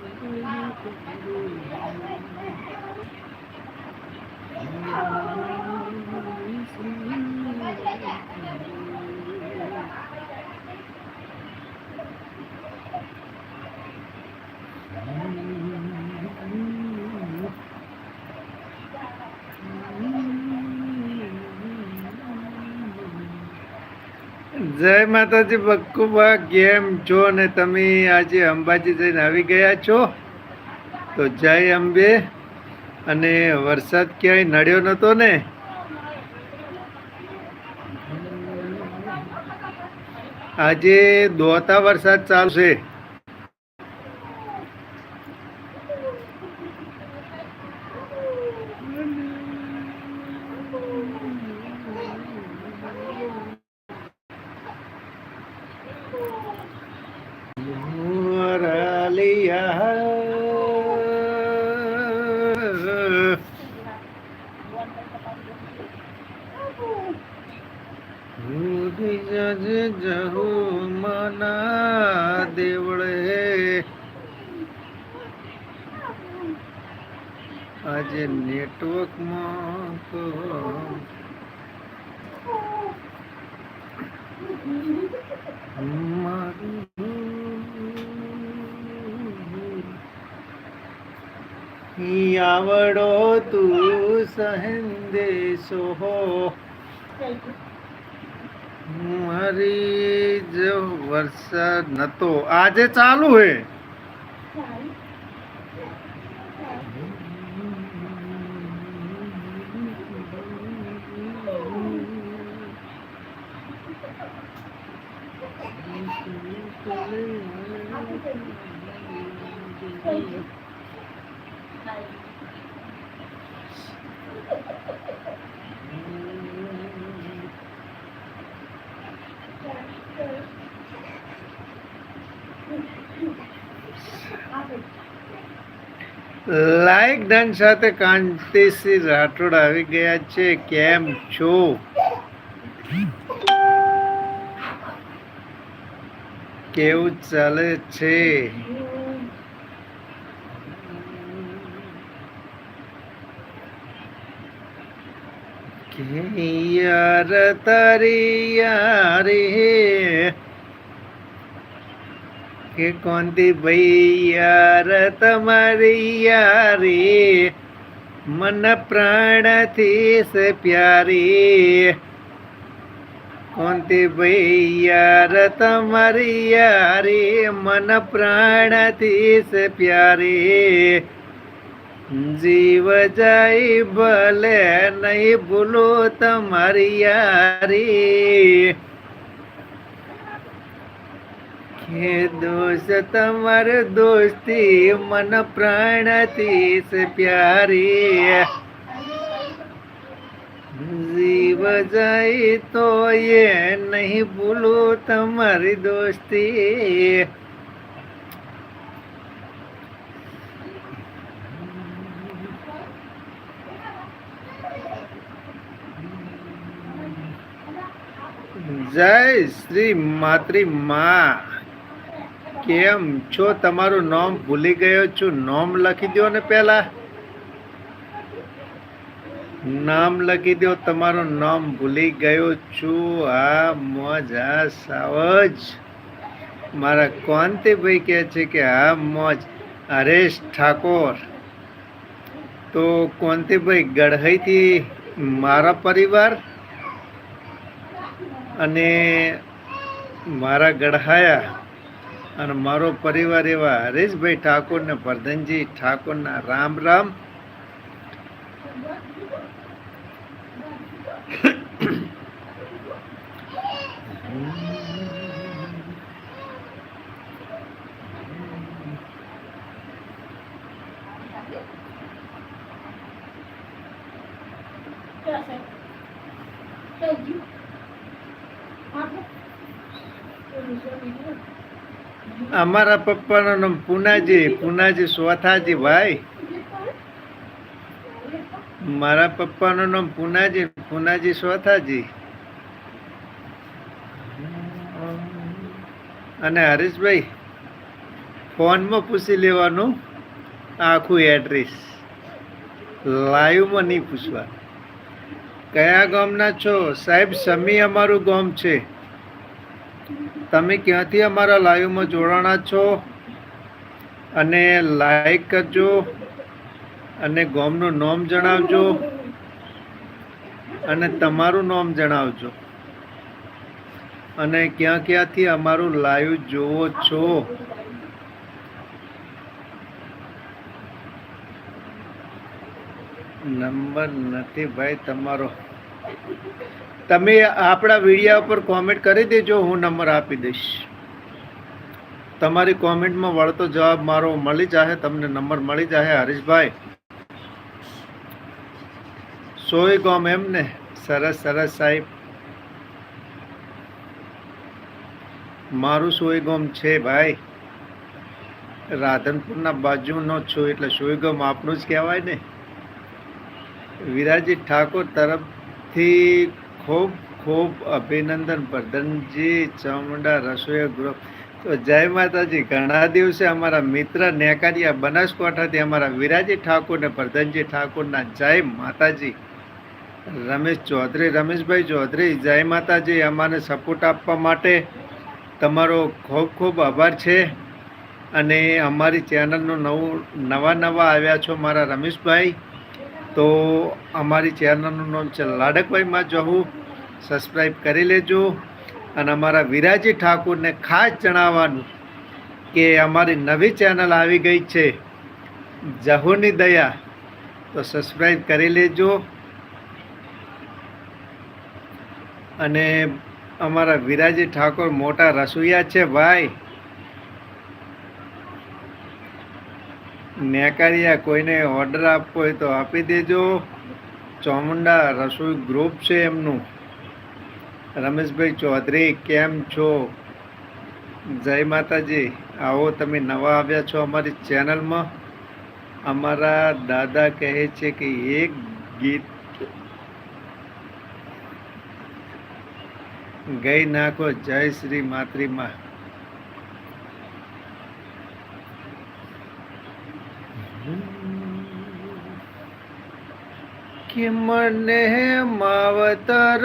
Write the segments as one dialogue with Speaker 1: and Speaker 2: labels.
Speaker 1: Mm-hmm. જય માતાજી બક્કુબા કેમ છો? ને તમે આજે અંબાજી જઈને આવી ગયા છો? તો જય અંબે. અને વરસાદ ક્યાંય નડ્યો નતો ને? આજે દોતા વરસાદ ચાલશે આજે નેટવર્કમાં તો આવડો તું સહેન્દેશો હો મારી જો વરસાદ નતો. આજે ચાલુ હે. લાઈક ડન સાથે કાંતિસિંહ રાઠોડ આવી ગયા છે. કેમ છો? કેવું ચાલે છે? યાર તારી યારી કે કોંતી ભાઈ યાર તમારી યારી મન પ્રાણથી સે પ્યારી. કોંતી ભાઈ યાર તમારી યારી મન પ્રાણથી સે પ્યારી જીવ જાય ભલે નહીં ભૂલો તમારી યારી કે દોસ્ત તમાર દોસ્તી મન પ્રાણથી સે પ્યારી જીવ જાય તો એ નહીં ભૂલું તમારી દોસ્તી. જય શ્રી માતૃ માં. કેમ છો? તમારું નામ ભૂલી ગયો છું. નામ લખી દો ને પહેલા. નામ લખી દો, તમારું નામ ભૂલી ગયો છું. આ મોજ આ સાવજ. મારા કોંતિભાઈ કહે છે કે હા મોજ હરેશ ઠાકોર. તો કોંતિભાઈ ગઢહીથી મારા પરિવાર અને મારા ગઢાયા અને મારો પરિવાર એવા હરેશભાઈ ઠાકોર ને પ્રધાનજી ઠાકોરના રામ રામ. અમારા પપ્પાનું નામ પુનાજી પુનાજી સોથાજી ભાઈ. મારા પપ્પાનું નામ પુનાજી પુનાજી સોથાજી અને હરીશભાઈ, ફોનમાં પૂછી લેવાનું આખું એડ્રેસ લાઈવમાં નહીં પૂછવા. કયા ગામના છો? સાહેબ, સમી અમારું ગામ છે. તમે ક્યાંથી અમારા લાઈવમાં જોડાણા છો? અને લાઈક કરજો. અને ગોમનું નામ જણાવજો. અને તમારું નામ જણાવજો. અને ક્યાં ક્યાંથી અમારું લાઈવ જોવો છો? નંબર નથી ભાઈ તમારો. તમે આપણા વિડીયા ઉપર કોમેન્ટ કરી દેજો, હું નંબર આપી દઈશ. તમારી કોમેન્ટમાં વળતો જવાબ મારો મળી જાય તમને નંબર મળી જાય હરીશભાઈ. સોય ગોમ એમ ને સરસ સરસ સાહેબ. મારું સોય ગોમ છે ભાઈ. રાધનપુરના બાજુનો છું, એટલે સોય ગોમ આપણું જ કહેવાય ને. વિરાજી ઠાકોર તરફથી ખૂબ ખૂબ અભિનંદન પ્રધાનજી, ચામુંડા રસોઈ ગૃહ. તો જય માતાજી, ઘણા દિવસે અમારા મિત્ર નેકારિયા બનાસકાંઠાથી અમારા વિરાજી ઠાકોર ને પ્રધાનજી ઠાકોરના જય માતાજી. રમેશ ચૌધરી, રમેશભાઈ ચૌધરી, જય માતાજી અમારે સપોર્ટ આપવા માટે તમારો ખૂબ ખૂબ આભાર છે. અને અમારી ચેનલનું નવું, નવા નવા આવ્યા છો મારા રમેશભાઈ. તો અમારી ચેનલનું નામ છે લાડકભાઈમાં જવું. સબસ્ક્રાઈબ કરી લેજો. અને અમારા વિરાજી ઠાકુરને ખાસ જણાવવાનું કે અમારી નવી ચેનલ આવી ગઈ છે. જહુની દયા. તો સબસ્ક્રાઈબ કરી લેજો. અને અમારા વિરાજી ઠાકોર મોટા રસોઈયા છે ભાઈ. નેકારિયા કોઈને ઓર્ડર આપવો હોય તો આપી દેજો. ચોમુંડા રસોઈ ગ્રુપ છે એમનું. રમેશભાઈ ચૌધરી, કેમ છો? જય માતાજી. આવો, તમે નવા આવ્યા છો અમારી ચેનલમાં. અમારા દાદા કહે છે કે એક ગીત ગઈ નાખો જય શ્રી માતૃમાં. કે મને માવતર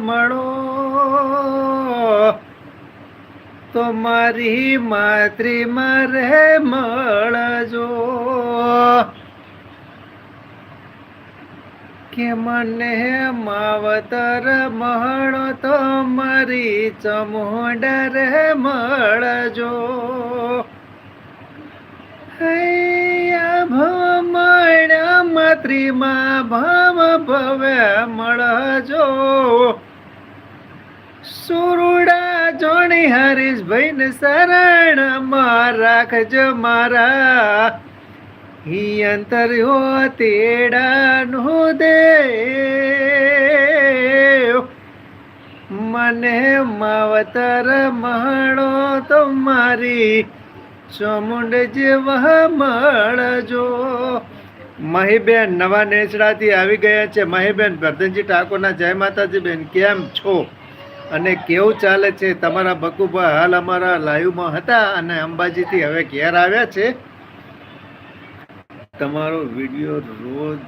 Speaker 1: મળો તો મારી માતૃમાં રે મળજો કે મને માવતર મળો તો મારી ચમોડા રે મળજો હૈયા ભમણા માતૃમાં ભમ ભવે મળજો. સુરુડા જોણી હરીશભાઈ ને શરણમાં રાખજો મારા. ઈ અંતર્યો તેડાનું દે મને માવતર મહણો તો મારી ચોમુંડ જેવા મળજો. મહીબેન નવા નેસડાથી આવી ગયા છે. મહીબેન ભરધનજી ઠાકોરના જય માતાજી બેન કેમ છો? અને કેવું ચાલે છે? તમારા બકુભાઈ હાલ અમારા લાઈવમાં હતા અને અંબાજીથી હવે ઘેર આવ્યા છે. તમારો વીડિયો રોજ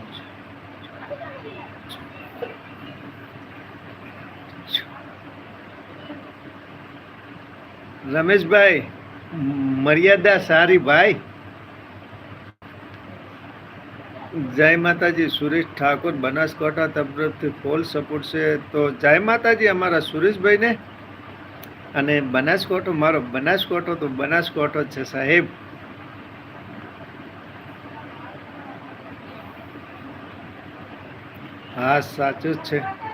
Speaker 1: રમેશભાઈ, મર્યાદા સારી ભાઈ? જય માતાજી, સુરેશ ઠાકોર, બનાસકાંઠા તરફથી ફૂલ સપોર્ટ છે. તો જય માતાજી અમારા સુરેશભાઈને અને બનાસકાંઠો, મારો બનાસકાંઠો તો બનાસકાંઠો છે સાહેબ. હા, સાચું જ છે.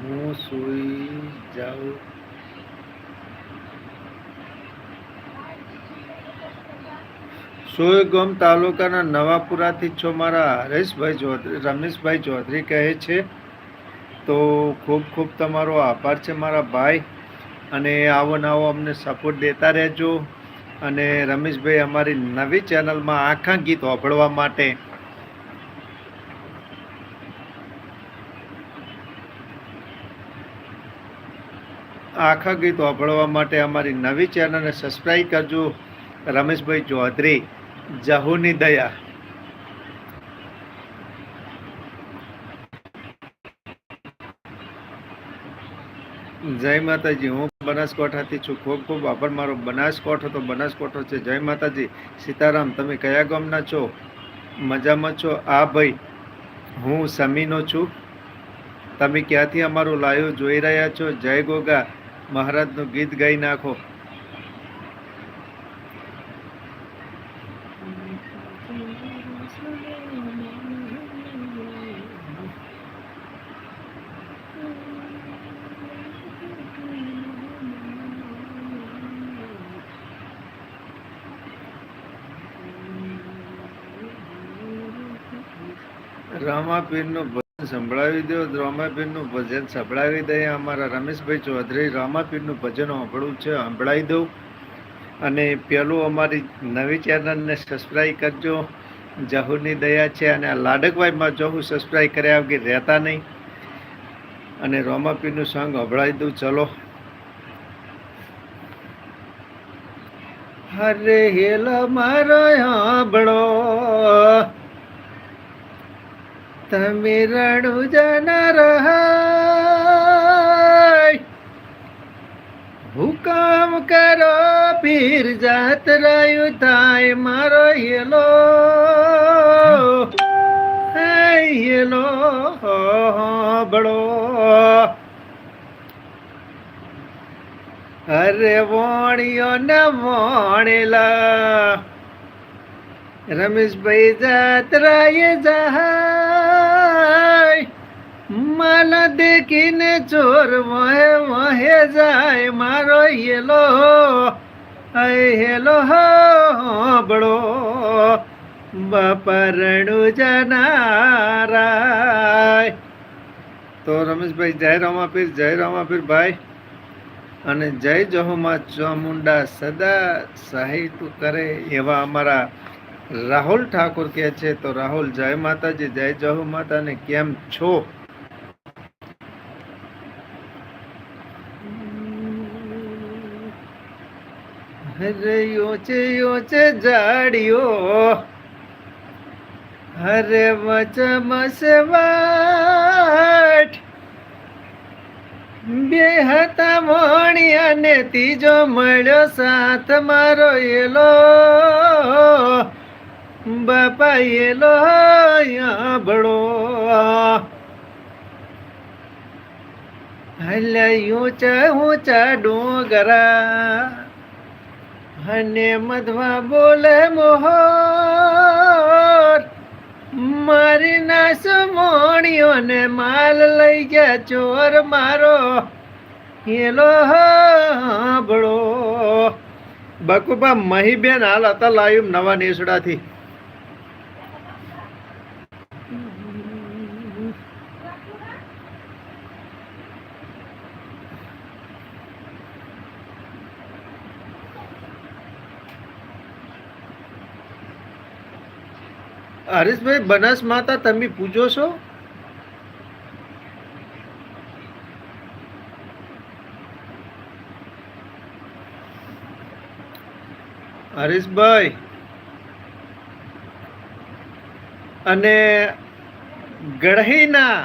Speaker 1: હું સૂઈ જાઉં. સોયગામ તાલુકાના નવાપુરાથી છો મારા હરેશભાઈ ચૌધરી રમેશભાઈ ચૌધરી કહે છે તો ખૂબ ખૂબ તમારો આભાર છે મારા ભાઈ. અને આવો નવો અમને સપોર્ટ દેતા રહેજો. અને રમેશભાઈ અમારી નવી ચેનલમાં આખા ગીત સાંભળવા માટે. આખા ગીત સાંભળવા માટે અમારી નવી ચેનલને સબસ્ક્રાઈબ કરજો. રમેશભાઈ ચૌધરી, જહુની દયા. જય માતાજી. હું બનાસકાંઠાથી છું. ખૂબ ખૂબ આભાર. મારો બનાસકાંઠો તો બનાસકાંઠો છે. જય માતાજી. સીતારામ, તમે કયા ગામના છો? મજામાં છો? આ ભાઈ, હું સમીનો છું. તમે ક્યાંથી અમારું લાઈવ જોઈ રહ્યા છો? જય ગોગા. મહારાજનું ગીત ગાઈ નાખો. રામાપીરનું ભજન સંભળાવી દો રામાપીરનું ભજન સંભળાવી દઈએ. અમારા રમેશભાઈ ચૌધરી રામાપીરનું ભજન સાંભળવું છે સંભળાવી દઉં. અને પેલું અમારી નવી ચેનલને સબસ્ક્રાઈબ કરજો. જહુરની દયા છે અને આ લાડકવાઈમાં જહુ સબસ્ક્રાઈબ કર્યા વગર રહેતા નહીં. અને રોમાપીરનું સોંગ સંભળાવી દઉં, ચલો. હરે હેલ મારો સાંભળો તમે રણુ જના હુકામ કરો, પીર જાત રહ્યું થાય મારો હેલો. હેલો બળો. અરે વણિયો ને વણેલા. રમેશભાઈ જાત્રાએ જાય મને દેખીને ચોર વહે વહે જાય, મારો હેલો હેલો બળો બાપરણું જનારાય. તો રમેશભાઈ, જય રામાપીર જય રામાપીર ભાઈ. અને જય જહોમાં ચામુંડા સદા સાહિત્ય કરે એવા અમારા રાહુલ ઠાકોર કહે છે. તો રાહુલ, જય માતાજી, જય જહુ માતાને કેમ છો? હરે યોચે યોચે જાડિયો હરે વચમસ વાટ બે હતા મોણી અને ત્રીજો મળ્યો સાથ મારો એલો બાપા એલો બળો હલે ઊંચા ઊંચા ડોંગરા અને મધવા બોલે મોહર. મારી નાસ મોણ્યો ને માલ લઈ ગયા ચોર મારો. હેલો બળો બકુબા મહીબેન હાલ હતા લાયું નવા નેસડાથી. હરીશભાઈ, બનાસ માતા તમે પૂજો છો? હરીશભાઈ, અને ગઢહીના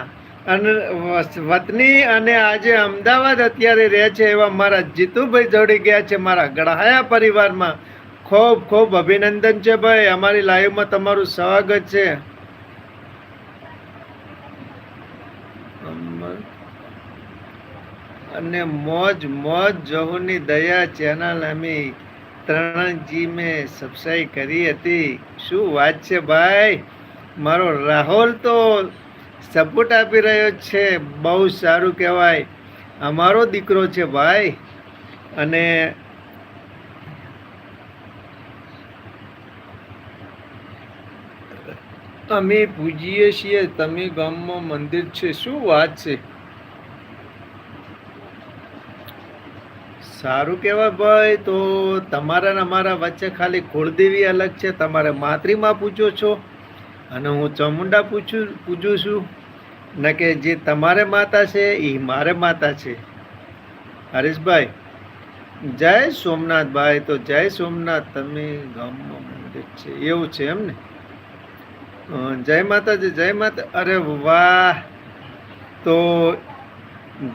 Speaker 1: અને વતની અને આજે અમદાવાદ અત્યારે રહે છે એવા મારા જીતુભાઈ જોડી ગયા છે, મારા ગઢાયા પરિવારમાં. ખૂબ ખૂબ અભિનંદન છે ભાઈ. અમારી લાઈવમાં તમારું સ્વાગત છે. અને મોજ મોજ જહુની દયા ચેનલ અમે ત્રણજી મેં સબસ્ક્રાઈબ કરી હતી. શું વાત છે ભાઈ? મારો રાહુલ તો સપોર્ટ આપી રહ્યો છે. બહુ સારું કહેવાય. અમારો દીકરો છે ભાઈ. અને અમે પૂજીએ છીએ, તમે ગામમાં મંદિર છે, શું વાત છે? સારું કહેવાય ભાઈ, તો તમારા ને અમારા વચ્ચે ખાલી કુળદેવી અલગ છે, તમારે માતૃમાં પૂછો છો? અને હું ચામુંડા પૂછું પૂછું છું, ને કે જે તમારે માતા છે, એ મારે માતા છે. હરીશભાઈ, જય સોમનાથ ભાઈ, તો જય સોમનાથ, તમે ગામમાં મંદિર છે, એવું છે એમ ને? જય માતાજી, જય માતા, અરે વાહ! તો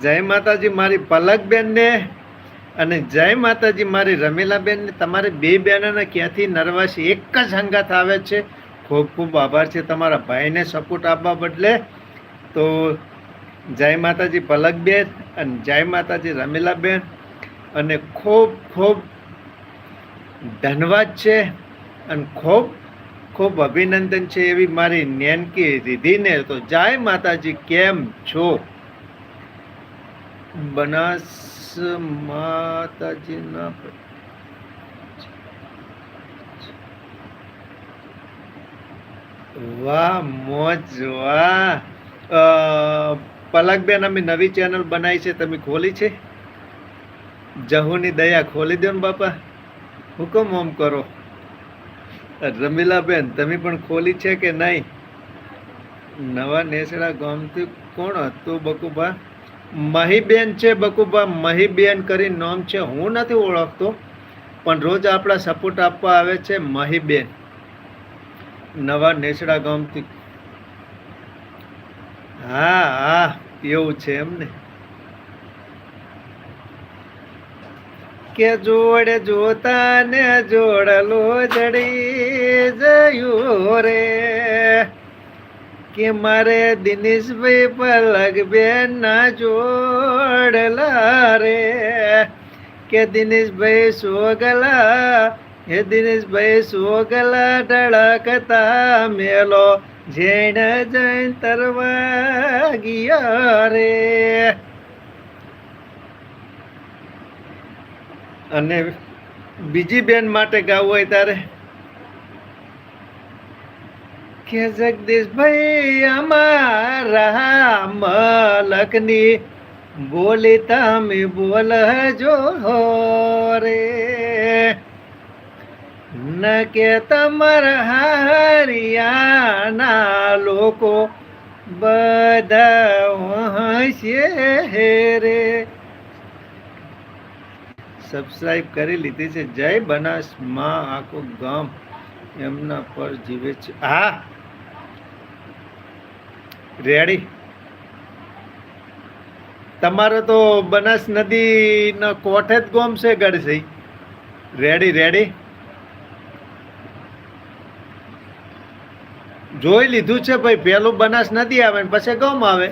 Speaker 1: જય માતાજી મારી પલકબેન બેનને અને જય માતાજી મારી રમીલાબેન બેનને તમારી બે બહેનોને ક્યાંથી નર્વસ એક જ સંગાત આવે છે. ખૂબ ખૂબ આભાર છે તમારા ભાઈને સપોર્ટ આપવા બદલે. તો જય માતાજી પલકબેન અને જય માતાજી રમીલાબેન. અને ખૂબ ખૂબ ધન્યવાદ છે અને ખૂબ ખૂબ અભિનંદન છે એવી મારી નેનકી દીધીને તો જય માતાજી, કેમ છો? બનાસ માતાજીના વાહ, મોજ, વાહ. પલકબેન, અમે નવી ચેનલ બનાવી છે, તમે ખોલી છે? જહુની દયા ખોલી દો ને બાપા. હુકમ ઓમ કરો. રમીલાબેન તમે પણ ખોલી છે કે નહીં? નવા નેસડા ગામથી કોણ હતું બકુભા? મહીબેન છે બકુભા. મહીબેન કરી નામ છે. હું નથી ઓળખતો, પણ રોજ આપણા સપોર્ટ આપવા આવે છે મહીબેન. નવા નેસડા ગામથી. હા હા, એવું છે એમ કે જોડે જોતા ને જોડલો જડી જયું રે. કે મારે દિનેશભાઈ પલગ બેન ના જોડલા રે. કે દિનેશભાઈ સોગલા, હે દિનેશભાઈ સોગલા ધડકતા મેલો જૈન જૈન તરવા ગયા રે. અને બીજી બેન માટે ગાવું હોય તારે કે જગદીશભાઈ અમારા મલકની બોલી તમે બોલજો રે. ન કે તમારા હરિયાના લોકો બધા હશે રે. સબસ્ક્રાઇબ કરી લીધી છે. જય બનાસમાં આખું ગામ એમના પર જીવે છે. હા. રેડી તમારો તો બનાસ નદીના કોઠે જ ગોમ છે ગડસઈ રેડી રેડી જોઈ લીધું છે ભાઈ પેલું બનાસ નદી આવે ને પછી ગમ આવે.